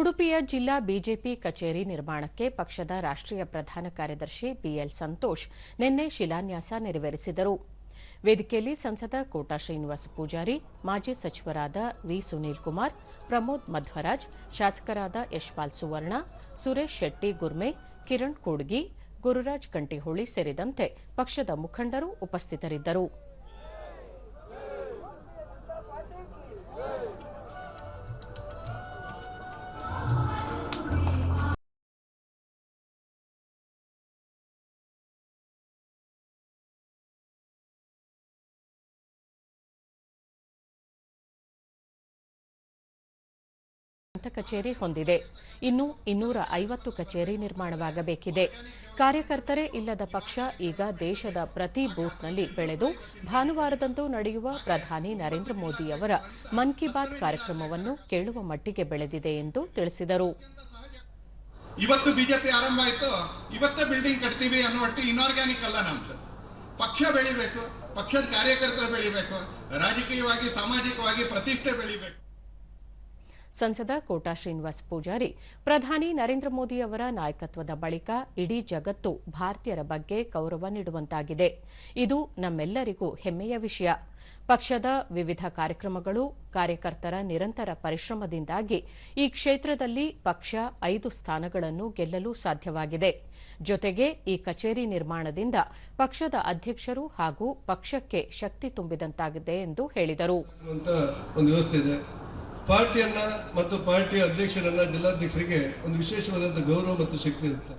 ಉಡುಪಿಯ ಜಿಲ್ಲಾ ಬಿಜೆಪಿ ಕಚೇರಿ ನಿರ್ಮಾಣಕ್ಕೆ ಪಕ್ಷದ ರಾಷ್ಟ್ರೀಯ ಪ್ರಧಾನ ಕಾರ್ಯದರ್ಶಿ ಬಿಎಲ್ ಸಂತೋಷ್ ನಿನ್ನೆ ಶಿಲಾನ್ಯಾಸ ನೆರವೇರಿಸಿದರು. ವೇದಿಕೆಯಲ್ಲಿ ಸಂಸದ ಕೋಟಾ ಶ್ರೀನಿವಾಸ ಪೂಜಾರಿ, ಮಾಜಿ ಸಚಿವರಾದ ವಿ ಸುನೀಲ್ ಕುಮಾರ್, ಪ್ರಮೋದ್ ಮಧ್ವರಾಜ್, ಶಾಸಕರಾದ ಯಶ್ಪಾಲ್ ಸುವರ್ಣ, ಸುರೇಶ್ ಶೆಟ್ಟಿ ಗುರ್ಮೆ, ಕಿರಣ್ ಕೂಡ್ಗಿ, ಗುರುರಾಜ್ ಕಂಟಿಹೊಳಿ ಸೇರಿದಂತೆ ಪಕ್ಷದ ಮುಖಂಡರು ಉಪಸ್ಥಿತರಿದ್ದರು. ಕಚೇರಿ ಹೊಂದಿದೆ. ಇನ್ನು ಇನ್ನೂರ ಐವತ್ತು ಕಚೇರಿ ನಿರ್ಮಾಣವಾಗಬೇಕಿದೆ. ಕಾರ್ಯಕರ್ತರೇ ಇಲ್ಲದ ಪಕ್ಷ ಈಗ ದೇಶದ ಪ್ರತಿ ಬೂತ್ನಲ್ಲಿ ಬೆಳೆದು ಭಾನುವಾರದಂದು ನಡೆಯುವ ಪ್ರಧಾನಿ ನರೇಂದ್ರ ಮೋದಿ ಅವರ ಮನ್ ಕಿ ಬಾತ್ ಕಾರ್ಯಕ್ರಮವನ್ನು ಕೇಳುವ ಮಟ್ಟಿಗೆ ಬೆಳೆದಿದೆ ಎಂದು ತಿಳಿಸಿದರು. ಇವತ್ತು ಬಿಜೆಪಿ ಆರಂಭ ಆಯ್ತು. ಇವತ್ತೇ ಬಿಲ್ಡಿಂಗ್ ಕಟ್ತೀವಿ ಅನ್ನೋ ಒಟ್ಟು ಇನ್ಆರ್ಗ್ಯಾನಿಕ್ ಅಲ್ಲ ನಮ್ದು. ಪಕ್ಷ ಬೆಳಿಬೇಕು, ಪಕ್ಷದ ಕಾರ್ಯಕರ್ತರು ಬೆಳಿಬೇಕು, ರಾಜಕೀಯವಾಗಿ, ಸಾಮಾಜಿಕವಾಗಿ ಪ್ರತಿಷ್ಠೆ ಬೆಳಿಬೇಕು. ಸಂಸದ ಕೋಟಾ ಶ್ರೀನಿವಾಸ್ ಪೂಜಾರಿ, ಪ್ರಧಾನಿ ನರೇಂದ್ರ ಮೋದಿ ಅವರ ನಾಯಕತ್ವದ ಬಳಿಕ ಇಡೀ ಜಗತ್ತು ಭಾರತೀಯರ ಬಗ್ಗೆ ಗೌರವ ನೀಡುವಂತಾಗಿದೆ. ಇದು ನಮ್ಮೆಲ್ಲರಿಗೂ ಹೆಮ್ಮೆಯ ವಿಷಯ. ಪಕ್ಷದ ವಿವಿಧ ಕಾರ್ಯಕ್ರಮಗಳು ಕಾರ್ಯಕರ್ತರ ನಿರಂತರ ಪರಿಶ್ರಮದಿಂದಾಗಿ ಈ ಕ್ಷೇತ್ರದಲ್ಲಿ ಪಕ್ಷ ಐದು ಸ್ಥಾನಗಳನ್ನು ಗೆಲ್ಲಲು ಸಾಧ್ಯವಾಗಿದೆ. ಜೊತೆಗೆ ಈ ಕಚೇರಿ ನಿರ್ಮಾಣದಿಂದ ಪಕ್ಷದ ಅಧ್ಯಕ್ಷರು ಹಾಗೂ ಪಕ್ಷಕ್ಕೆ ಶಕ್ತಿ ತುಂಬಿದಂತಾಗಿದೆ ಎಂದು ಹೇಳಿದರು. ಪಾರ್ಟಿಯನ್ನ ಮತ್ತು ಪಾರ್ಟಿಯ ಅಧ್ಯಕ್ಷರನ್ನ ಜಿಲ್ಲಾಧ್ಯಕ್ಷರಿಗೆ ಒಂದು ವಿಶೇಷವಾದಂತಹ ಗೌರವ ಮತ್ತು ಶಕ್ತಿ ಇರುತ್ತೆ.